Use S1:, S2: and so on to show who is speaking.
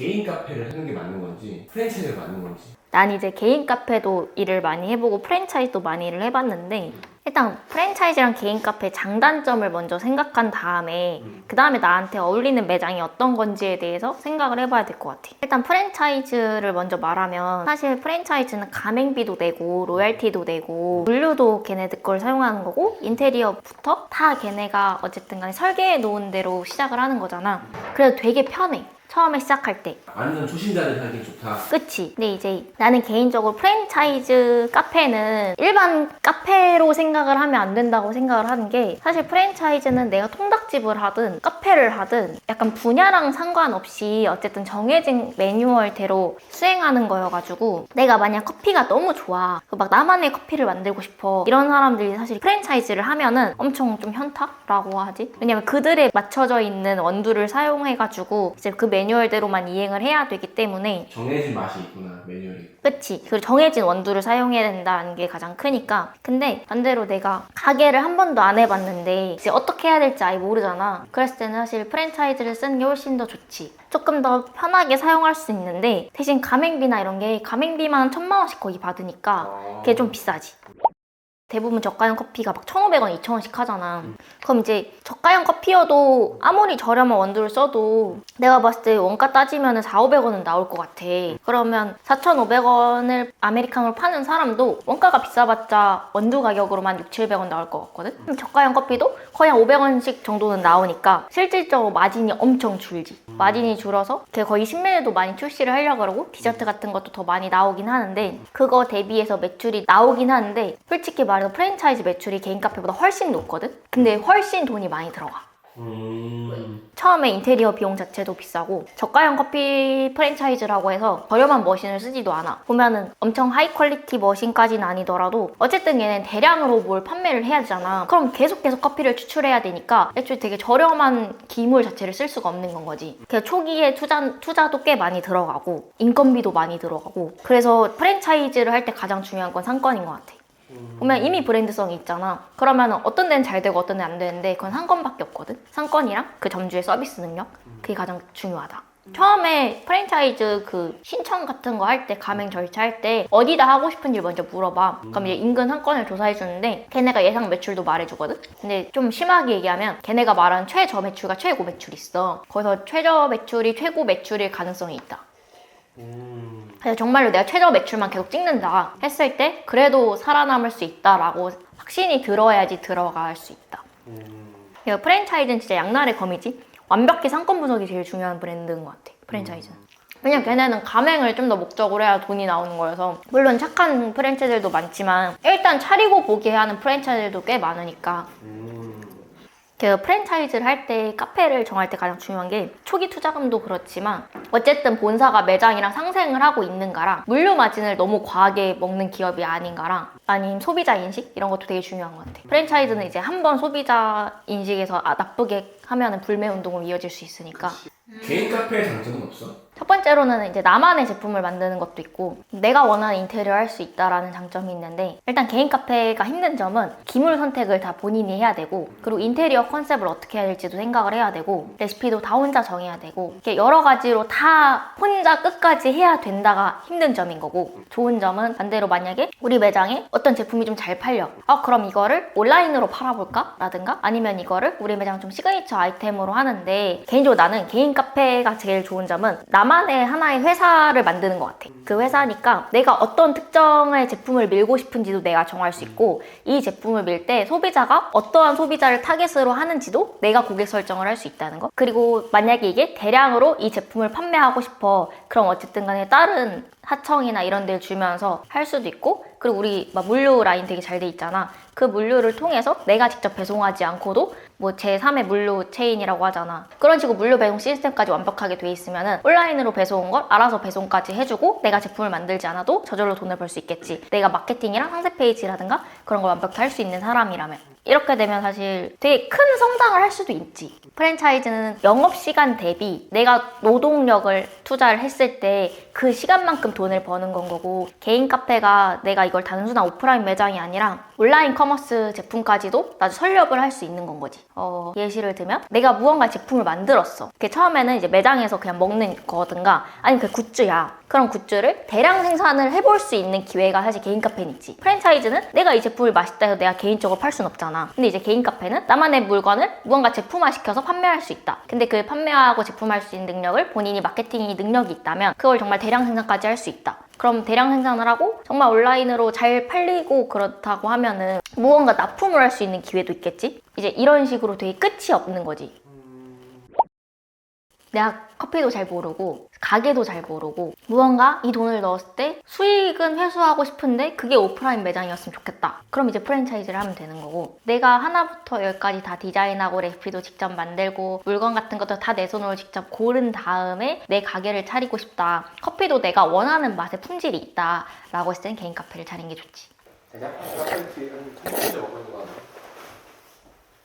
S1: 개인 카페를 하는 게 맞는 건지 프랜차이즈가 맞는 건지
S2: 난 이제 개인 카페도 일을 많이 해보고 프랜차이즈도 많이 일을 해봤는데 일단 프랜차이즈랑 개인 카페 장단점을 먼저 생각한 다음에 그 다음에 나한테 어울리는 매장이 어떤 건지에 대해서 생각을 해봐야 될 것 같아. 일단 프랜차이즈를 먼저 말하면 사실 프랜차이즈는 가맹비도 내고 로얄티도 내고 물류도 걔네들 걸 사용하는 거고 인테리어부터 다 걔네가 어쨌든 간에 설계해 놓은 대로 시작을 하는 거잖아. 그래서 되게 편해. 처음에 시작할 때.
S1: 완전 초심자들 하기 좋다.
S2: 그치. 근데 이제 나는 개인적으로 프랜차이즈 카페는 일반 카페로 생각을 하면 안 된다고 생각을 하는 게 사실 프랜차이즈는 내가 통닭집을 하든 카페를 하든 약간 분야랑 상관없이 어쨌든 정해진 매뉴얼대로 수행하는 거여가지고 내가 만약 커피가 너무 좋아. 그막 나만의 커피를 만들고 싶어. 이런 사람들이 사실 프랜차이즈를 하면은 엄청 좀 현타라고 하지. 왜냐면 그들에 맞춰져 있는 원두를 사용해가지고 이제 그 매 뉴얼대로만 이행을 해야 되기 때문에
S1: 정해진 맛이 있구나 메뉴에.
S2: 그치. 그리고 정해진 원두를 사용해야 된다는 게 가장 크니까. 근데 반대로 내가 가게를 한 번도 안 해봤는데 이제 어떻게 해야 될지 아예 모르잖아. 그랬을 때는 사실 프랜차이즈를 쓰는 게 훨씬 더 좋지. 조금 더 편하게 사용할 수 있는데 대신 가맹비나 이런 게 가맹비만 천만 원씩 거의 받으니까 그게 좀 비싸지. 대부분 저가형 커피가 막 1,500원, 2,000원씩 하잖아. 그럼 이제 저가형 커피여도 아무리 저렴한 원두를 써도 내가 봤을 때 원가 따지면 4, 500원은 나올 것 같아. 그러면 4,500원을 아메리카노를 파는 사람도 원가가 비싸봤자 원두 가격으로만 6, 700원 나올 것 같거든? 그럼 저가형 커피도 거의 한 500원씩 정도는 나오니까 실질적으로 마진이 엄청 줄지. 마진이 줄어서 걔 거의 신메뉴도 많이 출시를 하려고 그러고 디저트 같은 것도 더 많이 나오긴 하는데 그거 대비해서 매출이 나오긴 하는데 솔직히 말 해서 프랜차이즈 매출이 개인 카페보다 훨씬 높거든? 근데 훨씬 돈이 많이 들어가.
S1: 음.
S2: 처음에 인테리어 비용 자체도 비싸고 저가형 커피 프랜차이즈라고 해서 저렴한 머신을 쓰지도 않아 보면은 엄청 하이 퀄리티 머신까지는 아니더라도 어쨌든 얘는 대량으로 뭘 판매를 해야 되잖아 그럼 계속 계속 커피를 추출해야 되니까 애초에 되게 저렴한 기물 자체를 쓸 수가 없는 건 거지 그래서 초기에 투자, 투자도 꽤 많이 들어가고 인건비도 많이 들어가고 그래서 프랜차이즈를 할 때 가장 중요한 건 상권인 것 같아 보면 이미 브랜드성이 있잖아. 그러면 어떤 데는 잘 되고 어떤 데는 안 되는데 그건 상권밖에 없거든. 상권이랑 그 점주의 서비스 능력 그게 가장 중요하다. 처음에 프랜차이즈 그 신청 같은 거 할 때 가맹 절차 할 때 어디다 하고 싶은지 먼저 물어봐. 그럼 이제 인근 상권을 조사해 주는데 걔네가 예상 매출도 말해주거든. 근데 좀 심하게 얘기하면 걔네가 말하는 최저 매출과 최고 매출이 있어. 거기서 최저 매출이 최고 매출일 가능성이 있다.
S1: 음.
S2: 그래서 정말로 내가 최저 매출만 계속 찍는다 했을 때 그래도 살아남을 수 있다라고 확신이 들어야지 들어갈 수 있다.
S1: 음.
S2: 그래서 프랜차이즈는 진짜 양날의 검이지. 완벽히 상권 분석이 제일 중요한 브랜드인 것 같아. 프랜차이즈는. 왜냐면 걔네는 가맹을 좀 더 목적으로 해야 돈이 나오는 거여서 물론 착한 프랜차이즈들도 많지만 일단 차리고 보게 하는 프랜차이즈들도 꽤 많으니까
S1: 음.
S2: 그 프랜차이즈를 할 때 카페를 정할 때 가장 중요한 게 초기 투자금도 그렇지만 어쨌든 본사가 매장이랑 상생을 하고 있는가랑 물류 마진을 너무 과하게 먹는 기업이 아닌가랑 아니면 소비자 인식 이런 것도 되게 중요한 것 같아요. 프랜차이즈는 이제 한 번 소비자 인식에서 아, 나쁘게 하면은 불매 운동으로 이어질 수 있으니까
S1: 개인 카페의 장점은 없어?
S2: 첫 번째로는 이제 나만의 제품을 만드는 것도 있고 내가 원하는 인테리어 할 수 있다라는 장점이 있는데 일단 개인 카페가 힘든 점은 기물 선택을 다 본인이 해야 되고 그리고 인테리어 컨셉을 어떻게 해야 될지도 생각을 해야 되고 레시피도 다 혼자 정해야 되고 이렇게 여러 가지로 다 혼자 끝까지 해야 된다가 힘든 점인 거고 좋은 점은 반대로 만약에 우리 매장에 어떤 제품이 좀 잘 팔려 어 그럼 이거를 온라인으로 팔아볼까? 라든가 아니면 이거를 우리 매장 좀 시그니처 아이템으로 하는데 개인적으로 나는 개인 카페가 제일 좋은 점은 나만의 하나의 회사를 만드는 것 같아. 그 회사니까 내가 어떤 특정의 제품을 밀고 싶은지도 내가 정할 수 있고 이 제품을 밀 때 소비자가 어떠한 소비자를 타겟으로 하는지도 내가 고객 설정을 할 수 있다는 거. 그리고 만약에 이게 대량으로 이 제품을 판매하고 싶어. 그럼 어쨌든 간에 다른 하청이나 이런 데를 주면서 할 수도 있고 그리고 우리 막 물류 라인 되게 잘 돼 있잖아. 그 물류를 통해서 내가 직접 배송하지 않고도 뭐 제3의 물류 체인이라고 하잖아. 그런 식으로 물류 배송 시스템까지 완벽하게 돼 있으면은 온라인으로 배송 온 걸 알아서 배송까지 해주고 내가 제품을 만들지 않아도 저절로 돈을 벌 수 있겠지. 내가 마케팅이랑 상세 페이지라든가 그런 걸 완벽히 할 수 있는 사람이라면. 이렇게 되면 사실 되게 큰 성장을 할 수도 있지. 프랜차이즈는 영업시간 대비 내가 노동력을 투자를 했을 때 그 시간만큼 돈을 버는 건 거고 개인 카페가 내가 이걸 단순한 오프라인 매장이 아니라 온라인 커머스 제품까지도 나도 설립을 할 수 있는 건 거지. 어, 예시를 들면 내가 무언가 제품을 만들었어. 그 처음에는 이제 매장에서 그냥 먹는 거든가 아니면 그 굿즈야. 그런 굿즈를 대량 생산을 해볼 수 있는 기회가 사실 개인 카페는 있지. 프랜차이즈는 내가 이 제품을 맛있다 해서 내가 개인적으로 팔 수는 없잖아. 근데 이제 개인 카페는 나만의 물건을 무언가 제품화 시켜서 판매할 수 있다. 근데 그 판매하고 제품할 수 있는 능력을 본인이 마케팅 능력이 있다면 그걸 정말 대량 생산까지 할 수 있다. 그럼 대량 생산을 하고 정말 온라인으로 잘 팔리고 그렇다고 하면은 무언가 납품을 할 수 있는 기회도 있겠지? 이제 이런 식으로 되게 끝이 없는 거지. 내가 커피도 잘 모르고 가게도 잘 모르고 무언가 이 돈을 넣었을 때 수익은 회수하고 싶은데 그게 오프라인 매장이었으면 좋겠다. 그럼 이제 프랜차이즈를 하면 되는 거고 내가 하나부터 열까지 다 디자인하고 레시피도 직접 만들고 물건 같은 것도 다 내 손으로 직접 고른 다음에 내 가게를 차리고 싶다. 커피도 내가 원하는 맛의 품질이 있다. 라고 했을 땐 개인 카페를 차리는 게 좋지.